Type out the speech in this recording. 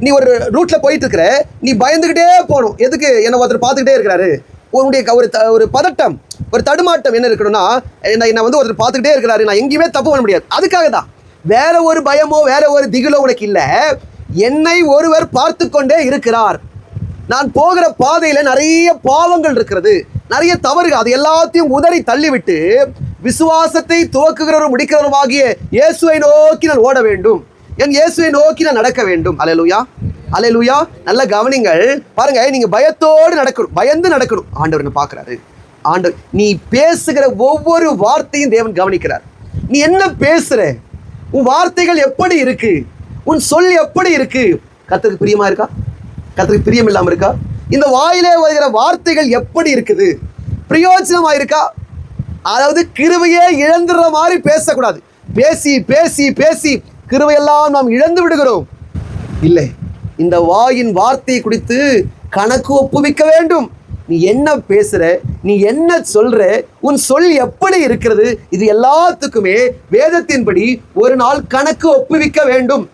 நீ ஒரு ரூட்ல போயிட்டு இருக்கிற நீ பயந்துகிட்டே போகணும். எதுக்கு? என்னை ஒருத்தர் பார்த்துக்கிட்டே இருக்கிறாரு. உன்னுடைய ஒரு த- ஒரு பதட்டம் ஒரு தடுமாட்டம் என்ன இருக்கணும்னா என்ன என்னை வந்து ஒருத்தர் பார்த்துக்கிட்டே இருக்கிறாரு. நான் எங்கேயுமே தப்பு பண்ண முடியாது. அதுக்காக தான். வேற ஒரு பயமோ வேற ஒரு திகிலோ உனக்கு இல்லை. என்னை ஒருவர் பார்த்து கொண்டே இருக்கிறார். நான் போகிற பாதையில் நிறைய பாவங்கள் இருக்கிறது. நிறைய தவறுகள். அது எல்லாத்தையும் உதறி தள்ளிவிட்டு விசுவாசத்தை துவக்குகிறவரும் முடிக்கிறவருமாகிய இயேசுவை நோக்கி நான் ஓட வேண்டும். என் இயேசுவை நோக்கி நான் நடக்க வேண்டும். அலையலுயா அலையலுயா நல்ல கவனிங்கள். பாருங்க நீங்க பயத்தோடு நடக்கணும். பயந்து நடக்கணும். ஆண்டவர் என்ன ஆண்டவர் நீ பேசுகிற ஒவ்வொரு வார்த்தையும் தேவன் கவனிக்கிறார். நீ என்ன பேசுற? உன் வார்த்தைகள் எப்படி இருக்கு? உன் சொல் எப்படி இருக்கு? கத்துக்கு பிரியமா இருக்கா? கத்துக்கு பிரியம் இல்லாம இருக்கா? இந்த வாயிலே வருகிற வார்த்தைகள் எப்படி இருக்குது? பிரயோஜனமா இருக்கா? அதாவது கிருவையே இழந்துடுற மாதிரி பேசக்கூடாது. பேசி பேசி பேசி கிருவையெல்லாம் நாம் இழந்து விடுகிறோம். இல்லை இந்த வாயின் வார்த்தையை குறித்து கணக்கு ஒப்புவிக்க வேண்டும். நீ என்ன பேசுற நீ என்ன சொல்ற உன் சொல் எப்படி இருக்கிறது இது எல்லாத்துக்குமே வேதத்தின்படி ஒரு நாள் கணக்கு ஒப்புவிக்க வேண்டும்.